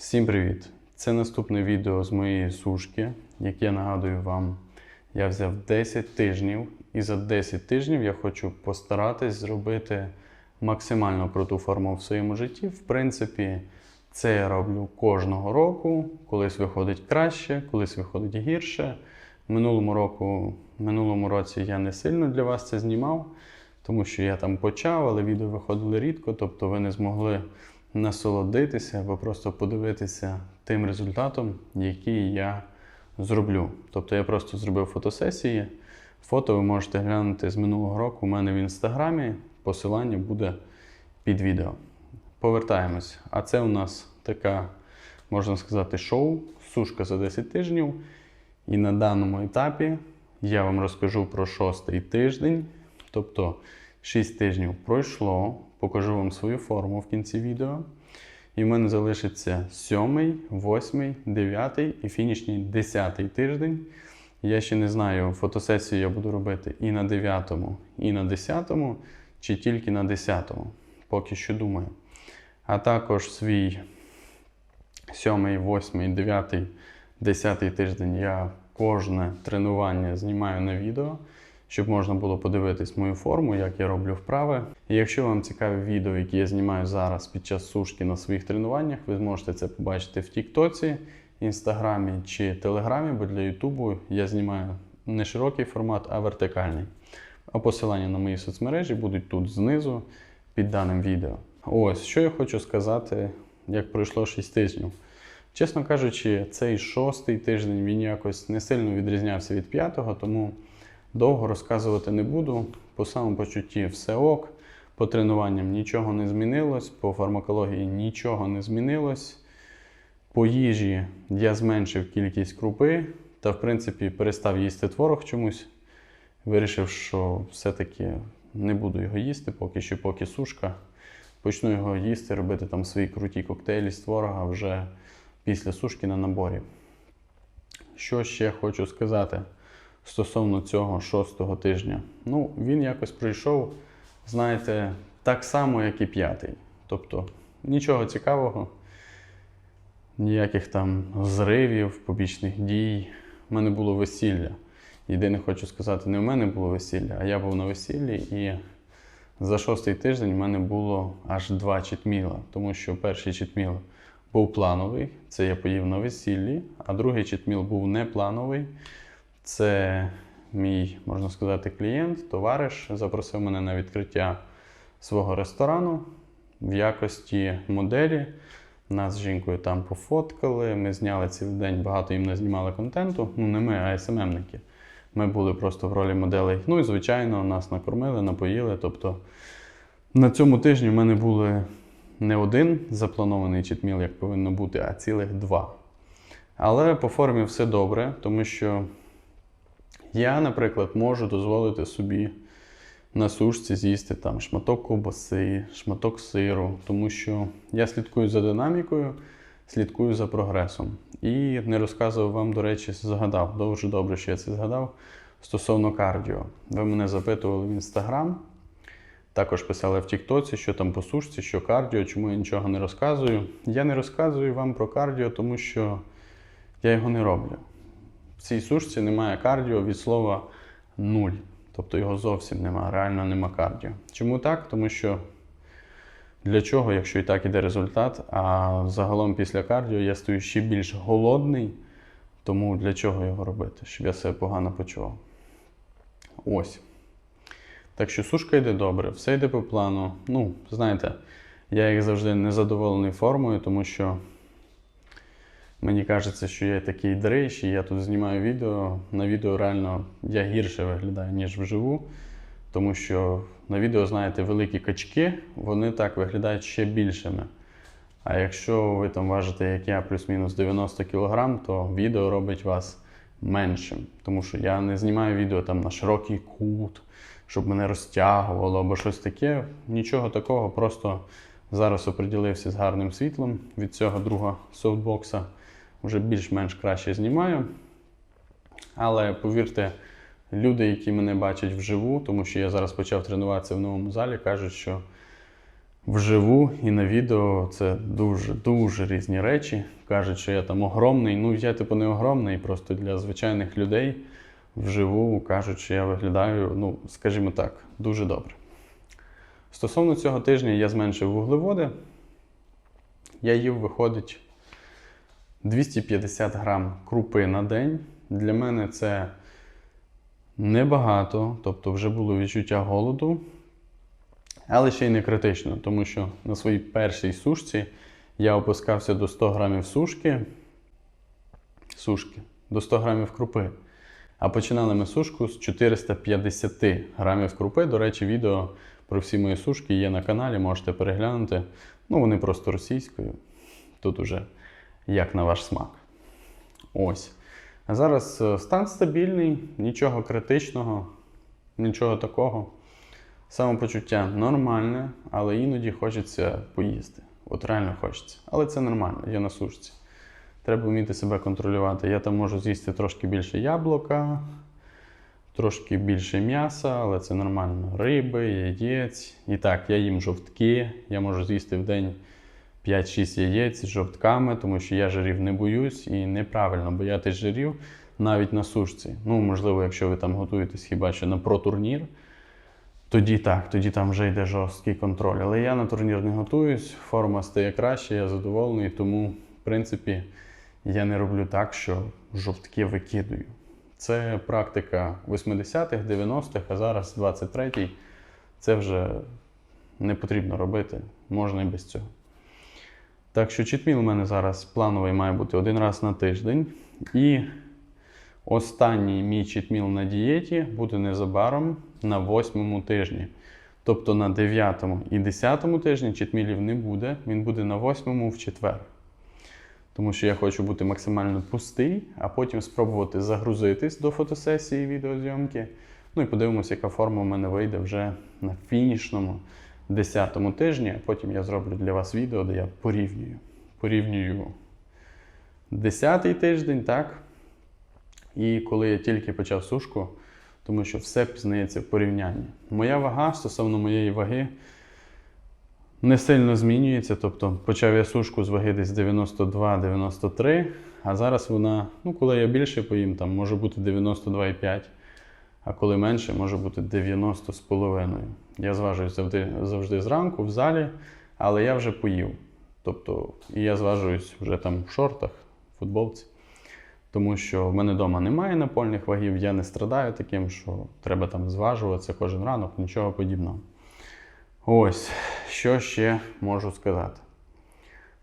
Всім привіт! Це наступне відео з моєї сушки, яке я нагадую вам, я взяв 10 тижнів, і за 10 тижнів я хочу постаратись зробити максимально круту форму в своєму житті. В принципі, це я роблю кожного року. Колись виходить краще, колись виходить гірше. Минулому року, минулому році я не сильно для вас це знімав, тому що я там почав, але відео виходили рідко, тобто ви не змогли насолодитися або просто подивитися тим результатом, який я зроблю. Тобто я просто зробив фотосесії. Фото ви можете глянути з минулого року у мене в інстаграмі. Посилання буде під відео. Повертаємось. А це у нас така, можна сказати, шоу, сушка за 10 тижнів. І на даному етапі я вам розкажу про шостий тиждень. Тобто 6 тижнів пройшло, покажу вам свою форму в кінці відео. І в мене залишиться 7, 8, 9 і фінішній 10 тиждень. Я ще не знаю, фотосесію я буду робити і на 9, і на 10, чи тільки на 10. Поки що думаю. А також свій 7, 8, 9, 10 тиждень я кожне тренування знімаю на відео, щоб можна було подивитись мою форму, як я роблю вправи. І якщо вам цікаві відео, які я знімаю зараз під час сушки на своїх тренуваннях, ви зможете це побачити в Тіктоці, Інстаграмі чи Телеграмі, бо для Ютубу я знімаю не широкий формат, а вертикальний. А посилання на мої соцмережі будуть тут знизу під даним відео. Ось що я хочу сказати, як пройшло 6 тижнів. Чесно кажучи, цей шостий тиждень він якось не сильно відрізнявся від п'ятого, тому довго розказувати не буду. По самопочутті все ок, по тренуванням нічого не змінилось, по фармакології нічого не змінилось. По їжі я зменшив кількість крупи та, в принципі, перестав їсти творог чомусь. Вирішив, що все-таки не буду його їсти, поки що, поки сушка. Почну його їсти, робити там свої круті коктейлі з творога вже після сушки на наборі. Що ще хочу сказати стосовно цього шостого тижня? Ну, він якось пройшов, знаєте, так само, як і п'ятий. Тобто нічого цікавого, ніяких там зривів, побічних дій. У мене було весілля. Єдине хочу сказати, не в мене було весілля, а я був на весіллі і за шостий тиждень в мене було аж два читміла, тому що перший читміл був плановий, це я поїв на весіллі, а другий читміл був неплановий. Це мій, можна сказати, клієнт, товариш запросив мене на відкриття свого ресторану в якості моделі. Нас з жінкою там пофоткали. Ми зняли цілий день, багато їм не знімали контенту. Ну, не ми, а СММники. Ми були просто в ролі моделей. Ну і, звичайно, нас накормили, напоїли. Тобто на цьому тижні в мене були не один запланований читміл, як повинно бути, а цілих два. Але по формі все добре, тому що я, наприклад, можу дозволити собі на сушці з'їсти там шматок ковбаси, шматок сиру, тому що я слідкую за динамікою, слідкую за прогресом. І не розказував вам, до речі, згадав, дуже добре, що я це згадав стосовно кардіо. Ви мене запитували в інстаграм, також писали в Тіктоці, що там по сушці, що кардіо, чому я нічого не розказую. Я не розказую вам про кардіо, тому що я його не роблю. В цій сушці немає кардіо від слова нуль. Тобто його зовсім немає, реально нема кардіо. Чому так? Тому що для чого, якщо і так іде результат, а загалом після кардіо я стою ще більш голодний, тому для чого його робити? Щоб я себе погано почував. Ось. Так що сушка йде добре, все йде по плану. Ну, знаєте, я як завжди незадоволений формою, тому що мені кажеться, що я такий дрищ, я тут знімаю відео. На відео реально я гірше виглядаю, ніж вживу. Тому що на відео, знаєте, великі качки, вони так виглядають ще більшими. А якщо ви там важите, як я, плюс-мінус 90 кг, то відео робить вас меншим. Тому що я не знімаю відео там на широкий кут, щоб мене розтягувало або щось таке. Нічого такого, просто зараз оприділився з гарним світлом від цього друга софтбокса. Вже більш-менш краще знімаю. Але повірте, люди, які мене бачать вживу, тому що я зараз почав тренуватися в новому залі, кажуть, що Вживу і на відео це дуже дуже різні речі. Кажуть, що я там огромний. Ну, я типу не огромний, просто для звичайних людей вживу кажуть, що я виглядаю, ну, скажімо так, дуже добре. Стосовно цього тижня я зменшив вуглеводи. Я їв, виходить, 250 грам крупи на день. Для мене це небагато, тобто вже було відчуття голоду, але ще й не критично, тому що на своїй першій сушці я опускався до 100 грамів сушки, сушки, до 100 грамів крупи. А починали ми сушку з 450 грамів крупи. До речі, відео про всі мої сушки є на каналі, можете переглянути. Ну, вони просто російською. Тут уже як на ваш смак. Ось. А зараз е, стан стабільний, нічого критичного, нічого такого. Самопочуття нормальне, але іноді хочеться поїсти. От реально хочеться. Але це нормально, я на сушці. Треба вміти себе контролювати. Я там можу з'їсти трошки більше яблука, трошки більше м'яса, але це нормально. Риби, яєць. І так, я їм жовтки, я можу з'їсти в день 5-6 яєць з жовтками, тому що я жирів не боюсь і неправильно боятись жирів навіть на сушці. Ну, можливо, якщо ви там готуєтесь хіба що на протурнір, тоді так, тоді там вже йде жорсткий контроль. Але я на турнір не готуюсь, форма стає краще, я задоволений, тому, в принципі, я не роблю так, що жовтки викидую. Це практика 80-х, 90-х, а зараз 23-й. Це вже не потрібно робити, можна і без цього. Так що читміл у мене зараз плановий має бути один раз на тиждень. І останній мій читміл на дієті буде незабаром на восьмому тижні. Тобто на 9 і 10 тижні читмілів не буде, він буде на 8 в четвер. Тому що я хочу бути максимально пустий, а потім спробувати загрузитись до фотосесії відеозйомки. Ну і подивимося, яка форма в мене вийде вже на фінішному 10 тижні. А потім я зроблю для вас відео, де я порівнюю. Порівнюю 10-й тиждень, так? І коли я тільки почав сушку, тому що все пізнається в порівнянні. Моя вага стосовно моєї ваги не сильно змінюється. Тобто почав я сушку з ваги десь 92-93, а зараз вона, ну коли я більше поїм, там може бути 92,5, а коли менше, може бути 90 з половиною. Я зважуюсь завжди, завжди зранку в залі, але я вже поїв. Тобто, і я зважуюсь вже там в шортах, в футболці. Тому що в мене вдома немає напольних вагів, я не страдаю таким, що треба там зважуватися кожен ранок, нічого подібного. Ось, що ще можу сказати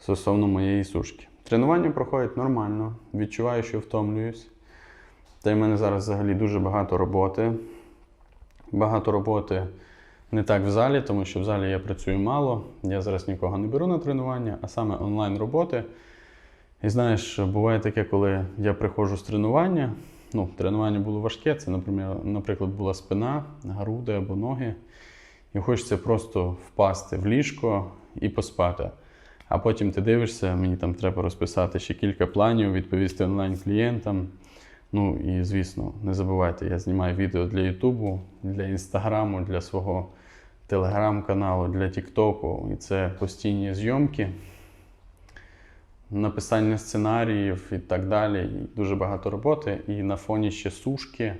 стосовно моєї сушки. Тренування проходять нормально, відчуваю, що втомлююсь. Та й в мене зараз взагалі дуже багато роботи. Багато роботи не так в залі, тому що в залі я працюю мало. Я зараз нікого не беру на тренування, а саме онлайн роботи. І знаєш, буває таке, коли я приходжу з тренування. Ну, тренування було важке, це, наприклад, була спина, груди або ноги. І хочеться просто впасти в ліжко і поспати. А потім ти дивишся, мені там треба розписати ще кілька планів, відповісти онлайн клієнтам. Ну і звісно, не забувайте, я знімаю відео для Ютубу, для Інстаграму, для свого телеграм-каналу, для Тіктоку. І це постійні зйомки, написання сценаріїв і так далі. І дуже багато роботи. І на фоні ще сушки,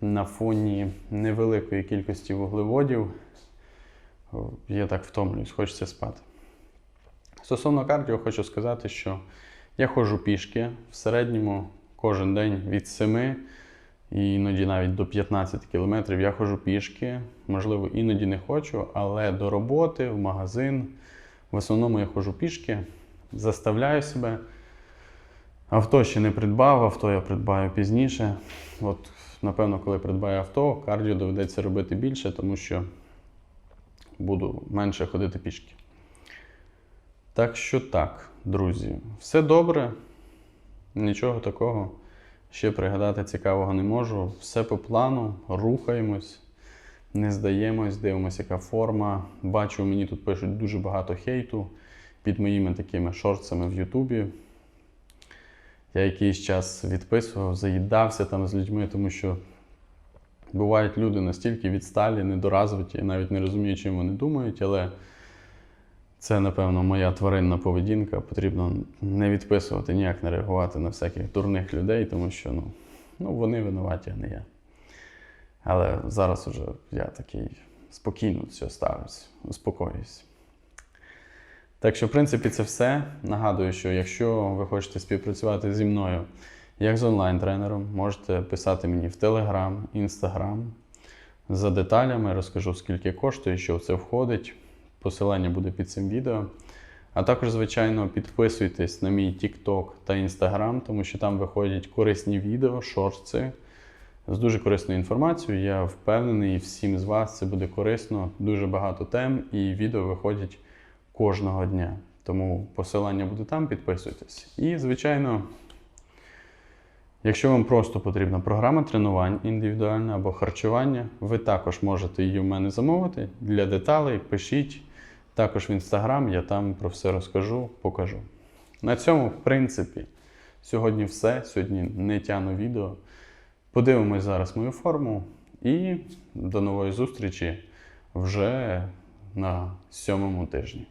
на фоні невеликої кількості вуглеводів. Я так втомлююсь, хочеться спати. Стосовно кардіо, хочу сказати, що я ходжу пішки в середньому кожен день від 7 і іноді навіть до 15 кілометрів я ходжу пішки. Можливо, іноді не хочу, але до роботи, в магазин. В основному я ходжу пішки, заставляю себе. Авто ще не придбав, авто я придбаю пізніше. От, напевно, коли придбаю авто, кардіо доведеться робити більше, тому що буду менше ходити пішки. Так що так, друзі, все добре. Нічого такого ще пригадати цікавого не можу. Все по плану, рухаємось, не здаємось, дивимося, яка форма. Бачу, мені тут пишуть дуже багато хейту під моїми такими шорцами в Ютубі. Я якийсь час відписував, заїдався там з людьми, тому що бувають люди настільки відсталі, недоразвиті, навіть не розумію, чим вони думають, але Це, напевно, моя тваринна поведінка. Потрібно не відписувати, ніяк не реагувати на всяких дурних людей, тому що ну, ну, вони винуваті, а не я. Але зараз уже я такий спокійно цього ставлюсь, успокоююсь. Так що, в принципі, це все. Нагадую, що якщо ви хочете співпрацювати зі мною як з онлайн-тренером, можете писати мені в Telegram, Instagram. За деталями розкажу, скільки коштує, що в це входить. Посилання буде під цим відео. А також, звичайно, підписуйтесь на мій TikTok та Instagram, тому що там виходять корисні відео, шорти з дуже корисною інформацією. Я впевнений, всім з вас це буде корисно. Дуже багато тем і відео виходять кожного дня. Тому посилання буде там, підписуйтесь. І, звичайно, якщо вам просто потрібна програма тренувань індивідуальна або харчування, ви також можете її в мене замовити. Для деталей пишіть. Також в інстаграм я там про все розкажу, покажу. На цьому, в принципі, сьогодні все. Сьогодні не тяну відео. Подивимось зараз мою форму і до нової зустрічі вже на сьомому тижні.